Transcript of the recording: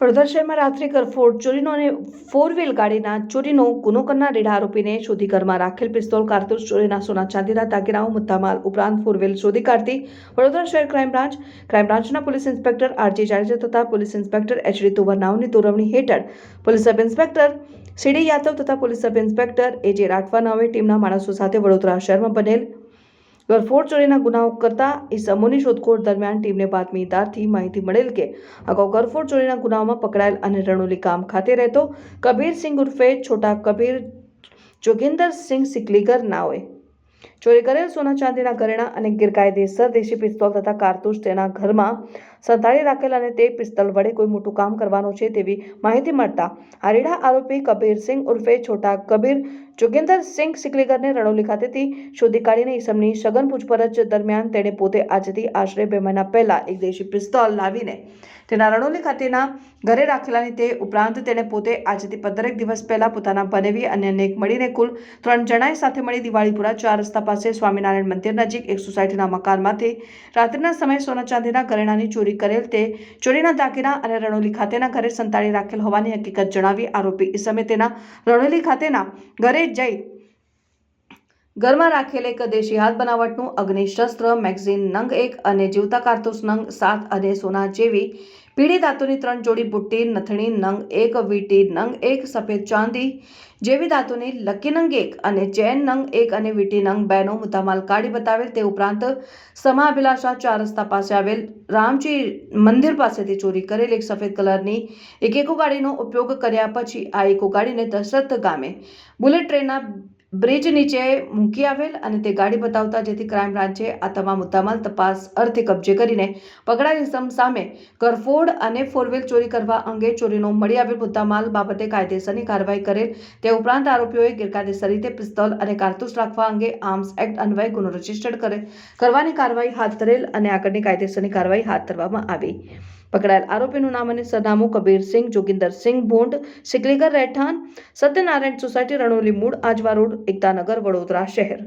વડોદરા શહેરમાં રાત્રે કરફોડ ચોરીનો અને ફોર વ્હીલ ગાડીના ચોરીનો ગુનો કરનાર રેડા આરોપીને શોધી ઘરમાં રાખેલ પિસ્તોલ, કારતૂસ, ચોરીના સોના ચાંદીના દાગીનાઓ, મુદ્દામાલ ઉપરાંત ફોર વ્હીલ શોધી કાઢતી વડોદરા શહેર ક્રાઇમ બ્રાન્ચ ક્રાઇમ બ્રાન્ચના પોલીસ ઇન્સ્પેક્ટર આરજી જાડેજા તથા પોલીસ ઇન્સ્પેક્ટર એચડી તોવરનાઓની દોરવણી હેઠળ police sub inspector CD Yadav તથા police sub inspector AJ Rathwa નાવે ટીમના માણસો સાથે વડોદરા શહેરમાં બનેલ ગરફોડ ચોરીના ગુનાઓ કરતા ઈસમોની શોધખોળ દરમિયાન ટીમને બાતમીદારથી માહિતી મળેલ કે અગાઉ ગરફોડ ચોરીના ગુનાઓમાં પકડાયેલ અને રણોલી ગામ ખાતે રહેતો કબીરસિંહ ઉર્ફે છોટા કબીર જોગિંદરસિંહ સિકલીગર નાઓએ ચોરી કરેલ સોના ચાંદીના ઘરેણા અને ગેરકાયદેસર દેશી પિસ્તોલ તથા કારતૂસ તેના ઘરમાં સંતાડી રાખેલ અને તે પિસ્તોલ વડે કોઈ મોટું કામ કરવાનું છે તેવી માહિતી મળતા આરેડા આરોપી કબીરસિંહ ઉર્ફે છોટા કબીર જોગેન્દરસિંહ સિકલીગરને રણોલી ખાતેથી શોધી કાઢીને ઈસમની સઘન પૂછપરછ દરમિયાન તેણે પોતે આજથી આશરે બે મહિના પહેલા એક દેશી પિસ્તોલ લાવીને તેના રણોલી ખાતેના ઘરે રાખેલાની તે ઉપરાંત તેણે પોતે આજથી પંદરેક દિવસ પહેલા પોતાના બનેવી અને અનેક મળીને કુલ ત્રણ જણાએ સાથે મળી દિવાળીપુરા ચાર રસ્તા પાસે સ્વામિનારાયણ મંદિર નજીક એક સોસાયટીના મકાનમાંથી રાત્રિના સમયે સોના ચાંદીના ઘરેણાની ચોરી કરેલ તે ચોરીના દાગીના અને રણોલી ખાતેના ઘરે સંતાડી રાખેલ હોવાની હકીકત જણાવી આરોપી ઈસમે તેના રણોલી ખાતેના ઘરે જઈ ઘરમાં રાખેલ એક દેશી હાથ બનાવટનું અગ્નિશસ્ત્ર મેગઝીન નંગ એક અને જીવતા કારતૂસ નંગ સાત અને સોના જેવી પીળી ધાતુની ત્રણ જોડી બુટ્ટી, નથણી નંગ એક, વીટી નંગ એક, સફેદ ચાંદી જેવી ધાતુની લકી નંગ એક અને ચેન નંગ એક અને વીટી નંગ બેનો મુદ્દામાલ કાઢી બતાવેલ તે ઉપરાંત સમા અભિલાષા ચાર રસ્તા પાસે આવેલ રામજી મંદિર પાસેથી ચોરી કરેલ એક સફેદ કલરની એક એકો ગાડીનો ઉપયોગ કર્યા પછી આ એકો ગાડીને દશરથ ગામે બુલેટ ટ્રેનના બ્રિજ નીચે મૂકી આવેલ અને તે ગાડી બતાવતા જેથી ક્રાઇમ બ્રાન્ચે આ તમામ મુદ્દામાલ તપાસ અર્થે કબજે કરીને પકડાયેલ ઇસમ સામે કરફોડ અને ફોરવ્હીલ ચોરી કરવા અંગે ચોરીનો મળી આવેલ મુદ્દામાલ બાબતે કાયદેસરની કાર્યવાહી કરેલ તે ઉપરાંત આરોપીઓએ ગેરકાયદેસર રીતે પિસ્તોલ અને કારતૂસ રાખવા અંગે આર્મ્સ એક્ટ અન્વયે ગુનો રજીસ્ટર્ડ કરે, કરવાની કાર્યવાહી હાથ ધરેલ અને આગળની કાયદેસરની કાર્યવાહી હાથ ધરવામાં આવી. પકડાયેલ આરોપીનું નામ અને સરનામું કબીરસિંહ જોગિંદરસિંહ ભોંડ સિકલીગર રહેઠાણ, સત્યનારાયણ સોસાયટી, રણોલી મૂળ, આજવા રોડ એકતાનગર વડોદરા શહેર.